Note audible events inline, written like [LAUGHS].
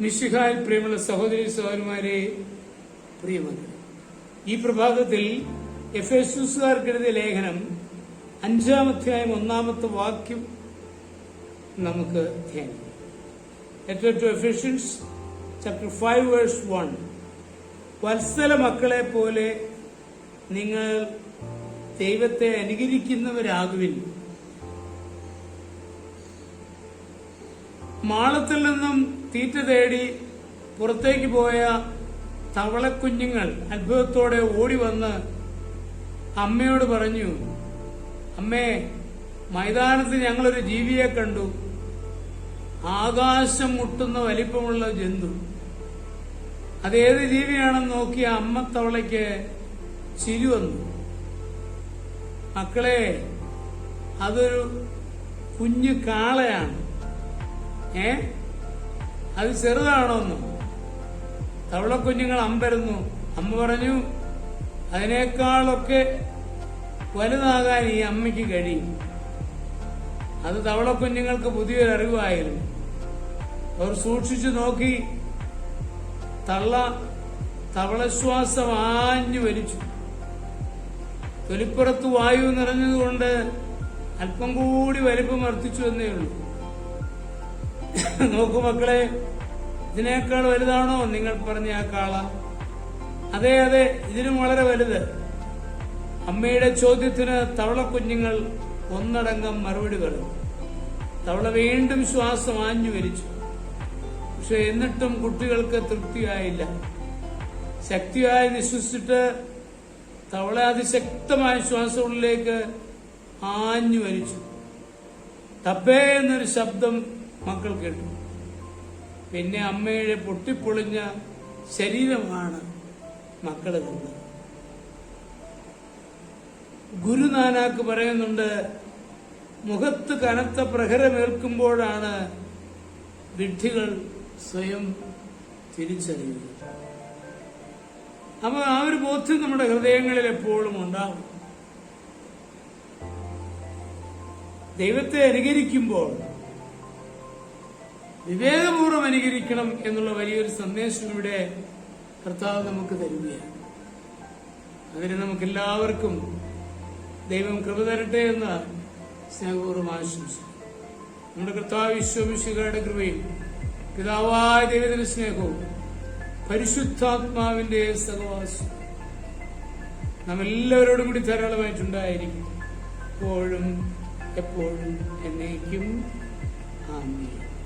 മിശിഹായിൽ പ്രിയമുള്ള സഹോദരി സഹോദരന്മാരെ പ്രിയമക്കളെ ഈ പ്രഭാതത്തിൽ എഫ് എസുകാർക്കെഴുതിയ ലേഖനം അഞ്ചാമധ്യായം ഒന്നാമത്തെ വാക്യം നമുക്ക് ധ്യാനിക്കാം. ചാപ്റ്റർ ഫൈവ് വേഴ്സ് വൺ വത്സല മക്കളെ പോലെ നിങ്ങൾ ദൈവത്തെ അനുകരിക്കുന്നവരാകുവിൻ. മാളത്തിൽ നിന്നും തീറ്റ തേടി പുറത്തേക്ക് പോയ തവളക്കുഞ്ഞുങ്ങൾ അത്ഭുതത്തോടെ ഓടി വന്ന് അമ്മയോട് പറഞ്ഞു അമ്മേ മൈതാനത്ത് ഞങ്ങളൊരു ജീവിയെ കണ്ടു. ആകാശം മുട്ടുന്ന വലിപ്പമുള്ള ജന്തു. അതേത് ജീവിയാണെന്ന് നോക്കിയ അമ്മ തവളയ്ക്ക് ചിരി വന്നു. മക്കളെ അതൊരു കുഞ്ഞു കാളയാണ്. ഏ? അത് ചെറുതാണോന്നും. തവളക്കുഞ്ഞുങ്ങൾ അമ്പരുന്നു. അമ്മ പറഞ്ഞു അതിനേക്കാളൊക്കെ വലുതാകാൻ ഈ അമ്മയ്ക്ക് കഴിയും അത് തവളക്കുഞ്ഞുങ്ങൾക്ക് പുതിയൊരു അറിവായിരുന്നു. അവർ സൂക്ഷിച്ചു നോക്കി. തള്ള തവളശ്വാസം ആഞ്ഞു വലിച്ചു. തൊലിപ്പുറത്ത് വായു നിറഞ്ഞതുകൊണ്ട് അല്പം കൂടി വലിപ്പം വർദ്ധിച്ചു എന്നേ ഉള്ളൂ [LAUGHS] നോക്കൂ മക്കളെ ഇതിനേക്കാൾ വലുതാണോ നിങ്ങൾ പറഞ്ഞ ആ കാള? അതെ അതെ ഇതിനും വളരെ വലുത്. അമ്മയുടെ ചോദ്യത്തിന് തവള കുഞ്ഞുങ്ങൾ ഒന്നടങ്കം മറുപടി പറഞ്ഞു. തവള വീണ്ടും ശ്വാസം ആഞ്ഞു വരിച്ചു പക്ഷെ എന്നിട്ടും കുട്ടികൾക്ക് തൃപ്തിയായില്ല. ശക്തിയായി വിശ്വസിച്ചിട്ട് തവള അതിശക്തമായ ശ്വാസമുള്ളിലേക്ക് ആഞ്ഞു വരിച്ചു തപ്പേ എന്നൊരു ശബ്ദം മക്കൾ കേട്ടു. പിന്നെ അമ്മയുടെ പൊട്ടിപ്പൊളിഞ്ഞ ശരീരമാണ് മക്കൾ കണ്ടത് ഗുരുനാനാക്ക് പറയുന്നുണ്ട് മുഖത്ത് കനത്ത പ്രഹരമേൽക്കുമ്പോഴാണ് വിഡ്ഢികൾ സ്വയം തിരിച്ചറിയുന്നത്. അപ്പൊ ആ ഒരു ബോധ്യം നമ്മുടെ ഹൃദയങ്ങളിൽ എപ്പോഴും ഉണ്ടാവും. ദൈവത്തെ അനുകരിക്കുമ്പോൾ വിവേകപൂർവം അനുകരിക്കണം എന്നുള്ള വലിയൊരു സന്ദേശം ഇവിടെ കർത്താവ് നമുക്ക് തരികയാണ്. അതിന് നമുക്ക് എല്ലാവർക്കും ദൈവം കൃപ തരട്ടെ എന്ന് സ്നേഹപൂർവം ആശംസിക്കും നമ്മുടെ കർത്താവ് വിശ്വമിശുകളുടെ കൃപയും പിതാവായ ദൈവത്തിന്റെ സ്നേഹവും പരിശുദ്ധാത്മാവിന്റെ സഹവാസം നാം എല്ലാവരോടും കൂടി ധാരാളമായിട്ടുണ്ടായിരിക്കും. എപ്പോഴും എപ്പോഴും എന്നേക്കും. ആമേൻ.